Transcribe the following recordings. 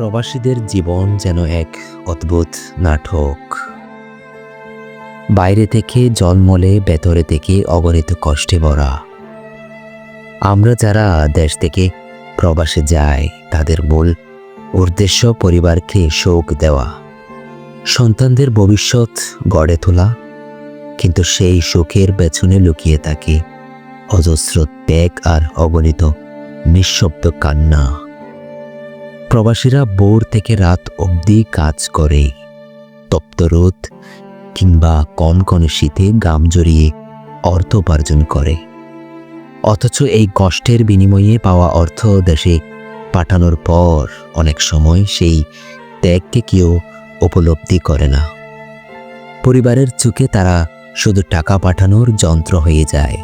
প্রবাসীদের জীবন যেন এক অদ্ভুত নাটক। বাইরে থেকে জন্মলে ভেতরে থেকে অগণিত কষ্টে ভরা। আমরা যারা দেশ থেকে প্রবাসে যাই, তাদের মূল উদ্দেশ্য পরিবারকে শোক দেওয়া। সন্তানদের ভবিষ্যৎ গড়ে তোলা। কিন্তু সেই শোকের পেছনে লুকিয়ে থাকে অজস্র ত্যাগ আর অগণিত নিঃশব্দ কান্না। প্রবাসীরা ভোর থেকে রাত অবধি কাজ করে। তপ্ত রোদ কিংবা কনকনে শীতে গাম জড়িয়ে অর্থ উপার্জন করে। অথচ এই কষ্টের বিনিময়ে পাওয়া অর্থ দেশে পাঠানোর পর অনেক সময় সেই ত্যাগকে কেউ উপলব্ধি করে না। পরিবারের চোখে তারা শুধু টাকা পাঠানোর যন্ত্র হয়ে যায়।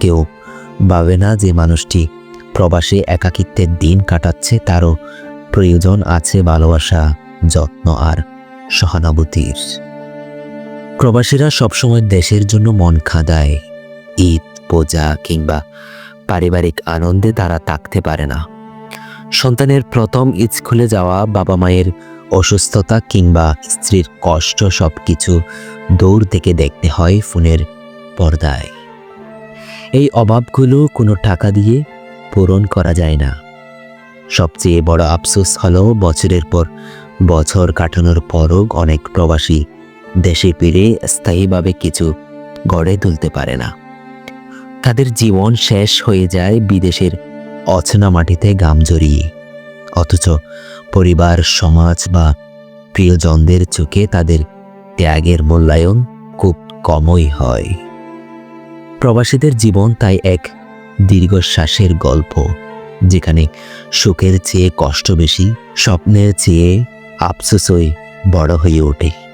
কেউ ভাবে না যে মানুষটি প্রবাসে একাকিত্বের দিন কাটাচ্ছে, তারও প্রয়োজন আছে ভালোবাসা, যত্ন আর সহানুভূতির। প্রবাসীরা সবসময় দেশের জন্য মন খাদায়। ঈদ, পূজা কিংবা পারিবারিক আনন্দে তারা থাকতে পারে না। সন্তানের প্রথম স্কুলে যাওয়া বাবা মায়ের অসুস্থতা কিংবা স্ত্রীর কষ্ট সব কিছু দূর থেকে দেখতে হয় ফোনের পর্দায়। এই অভাবগুলো কোনো টাকা দিয়ে পূরণ করা যায় না। সবচেয়ে বড় আফসোস হলো বছরের পর বছর কাটানোর পরও অনেক প্রবাসী দেশে ফিরে স্থায়ীভাবে কিছু গড়ে তুলতে পারে না। তাদের জীবন শেষ হয়ে যায় বিদেশের অচেনা মাটিতে গাম জড়িয়ে। অথচ পরিবার, সমাজ বা প্রিয়জনদের চোখে তাদের ত্যাগের মূল্যায়ন খুব কমই হয়। প্রবাসীদের জীবন তাই এক দীর্ঘশ্বাসের গল্প। যেখানে সুখের চেয়ে কষ্ট বেশি স্বপ্নের চেয়ে আফসোসই বড় হয়ে ওঠে।